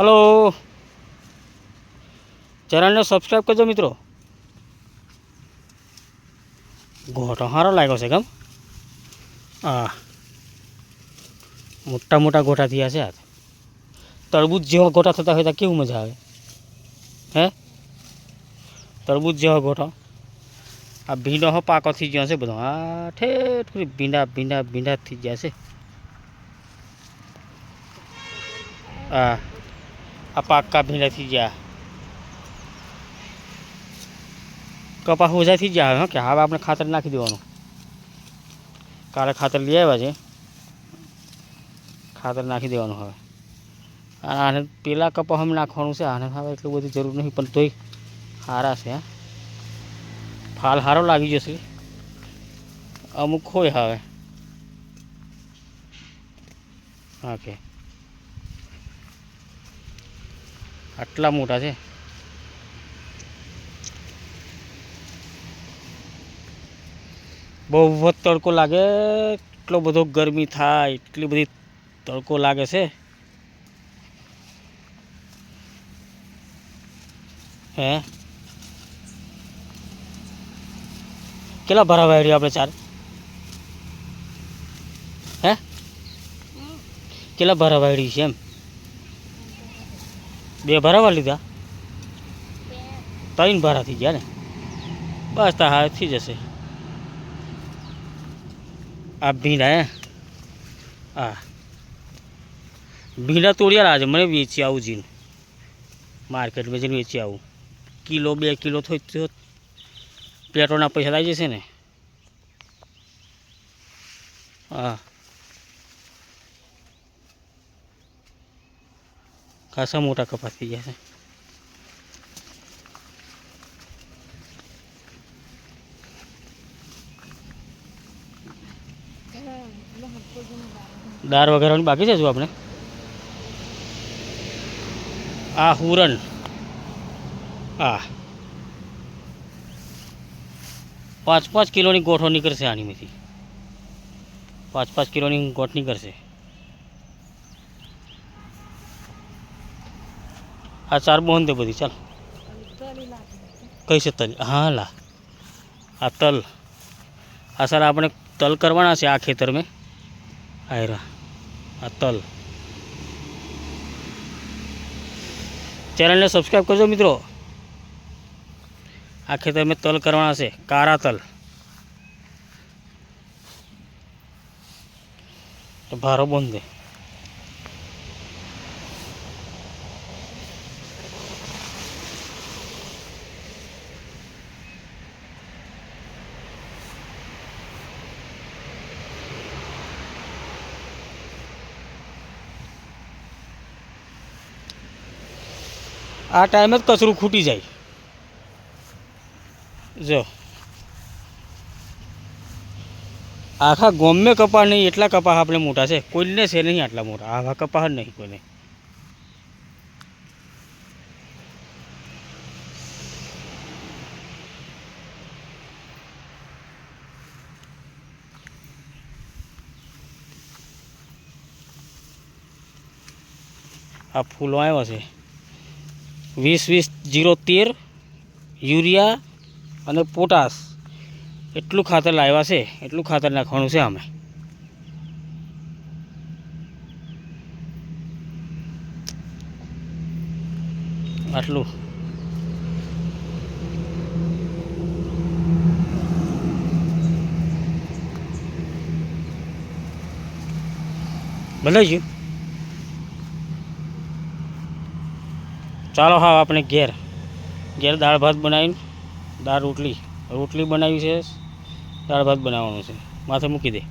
Hello. ચેનલને subscribe કરજો મિત્રો. ગોઠો સારો લાગ્યો છે કેમ? હા મોટા મોટા ગોટા થયા છે. તરબૂચ જેવા ગોટા થતા હોય તો કેવું મજા આવે? હે? તરબૂચ જેવા ગોટા આ ભીંડો હો પાકો થઈ ગયો છે બધો. આ ઠેઠ કરી ભીંડા ભીંડા ભીંડા થઈ ગયા છે. હા આ પાક્કા ભીંડા થઈ ગયા કપાસ ઓછા થઈ ગયા હવે કે હવે આપણે ખાતર નાખી દેવાનું કાલે ખાતર લઈ આવ્યા છે ખાતર નાખી દેવાનું હવે આને પેલા કપા હમ નાખવાનું છે આને હવે એટલું બધું જરૂર નહીં પણ તોય સારા છે હા ફાલ સારો લાગી જશે અમુક હોય હવે ઓકે આટલા મોટા છે. બહુ જ તડકો લાગે એટલો બધો ગરમી થાય એટલી બધી તડકો લાગે છે. હે? કેટલા ભરાવા રહ્યો આપણે ચાર? હે? કેટલા ભરાવા રહ્યું છે એમ? બે ભરાવા લીધા? ત્રણ ભરા થઈ ગયા ને? બસ તા હા થઈ જશે. આ ભીંડા હે? હા ભીંડા તોડ્યા આજે મને વેચી આવું જીન. માર્કેટમાં જઈને વેચી આવું. કિલો બે કિલો થયો પેટ્રોલના પૈસા થઈ જશે ને? હા. ખાસા મોટા કપાસ થઈ ગયા છે દાળ વઘારવાની બાકી છે હજુ આપણે આ હુરણ આ પાંચ પાંચ કિલોની ગોઠો નીકળશે આનીમાંથી પાંચ પાંચ કિલોની ગોઠ નીકળશે આ ચાર દે બધી, ચાલ. કઈ છે તલ? હા, લા. આ તલ. આ સર આપણે તલ કરવાના છે આ ખેતર મેં. આયરા આ તલ. ચેનલને સબસ્ક્રાઈબ કરજો મિત્રો. આ ખેતર મેં તલ કરવાના છે, કારા તલ. ભારો બંધ આ ટાઈમે જ કચરું ખૂટી જાય. જો. આખા ગોમે કપાહ નહીં, એટલા કપાહ આપણે મોટા છે. કોઈને છે નહીં આટલા મોટા. આવા કપાહ નહીં કોઈને. આ ફૂલો આવ્યા છે. વીસ વીસ જીરો તેર, યુરિયા અને પોટાશ. એટલું ખાતર લાવ્યા છે, એટલું ખાતર નાખવાનું છે અમે. આટલું. ભલે ગયું ચાલો હા આપણે ઘેર. ઘેર દાળ ભાત બનાવીને, દાળ રોટલી. રોટલી બનાવી છે, દાળ ભાત બનાવવાનું છે. માથે મૂકી દે.